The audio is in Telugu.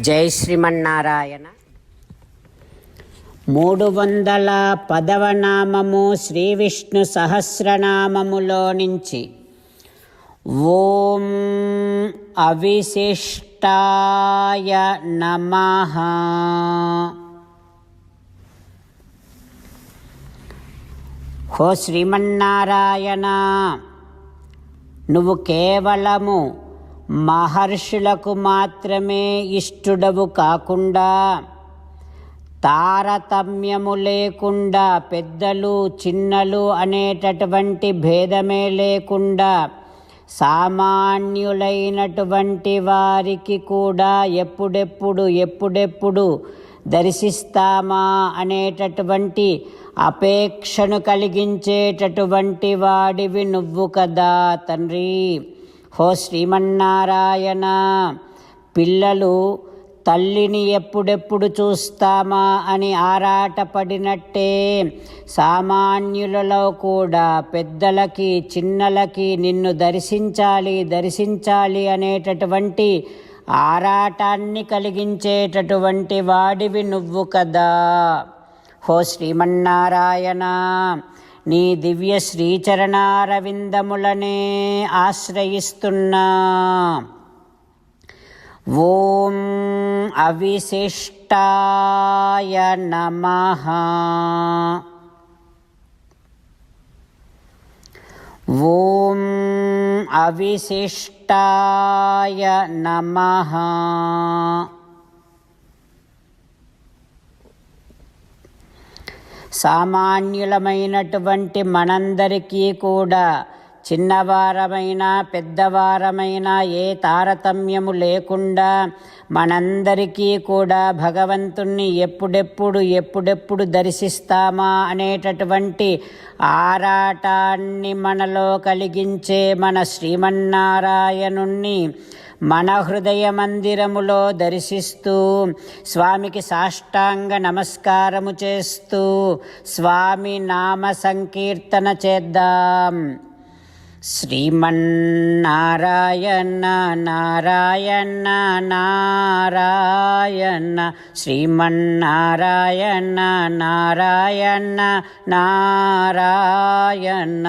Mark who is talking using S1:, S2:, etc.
S1: జై శ్రీమన్నారాయణ. మూడు వందల పదవ నామము శ్రీ విష్ణు సహస్రనామములో నుంచి ఓం అవిశిష్టాయ నమ. హో శ్రీమన్నారాయణ నువ్వు కేవలము మహర్షులకు మాత్రమే ఇష్టుడవు కాకుండా తారతమ్యము లేకుండా పెద్దలు చిన్నలు అనేటటువంటి భేదమే లేకుండా సామాన్యులైనటువంటి వారికి కూడా ఎప్పుడెప్పుడు ఎప్పుడెప్పుడు దర్శిస్తామా అనేటటువంటి అపేక్షను కలిగించేటటువంటి వాడివి నువ్వు కదా తండ్రి. హో శ్రీమన్నారాయణ పిల్లలు తల్లిని ఎప్పుడెప్పుడు చూస్తామా అని ఆరాటపడినట్టే సామాన్యులలో కూడా పెద్దలకి చిన్నలకి నిన్ను దర్శించాలి దర్శించాలి అనేటటువంటి ఆరాటాన్ని కలిగించేటటువంటి వాడివి నువ్వు కదా. హో శ్రీమన్నారాయణ నీ దివ్య శ్రీచరణారవిందములనే ఆశ్రయిస్తున్నా. ఓం అవిశిష్టాయ నమ. ఓం అవిశిష్టాయ నమ. సామాన్యులమైనటువంటి మనందరికీ కూడా చిన్నవారమైనా పెద్దవారమైనా ఏ తారతమ్యము లేకుండా మనందరికీ కూడా భగవంతుణ్ణి ఎప్పుడెప్పుడు ఎప్పుడెప్పుడు దర్శిస్తామా అనేటటువంటి ఆరాటాన్ని మనలో కలిగించే మన శ్రీమన్నారాయణుణ్ణి మన హృదయ మందిరములో దర్శిస్తూ స్వామికి సాష్టాంగ నమస్కారము చేస్తూ స్వామి నామ సంకీర్తన చేద్దాం. శ్రీమన్నారాయణ నారాయణ నారాయణ శ్రీమన్నారాయణ నారాయణ నారాయణ.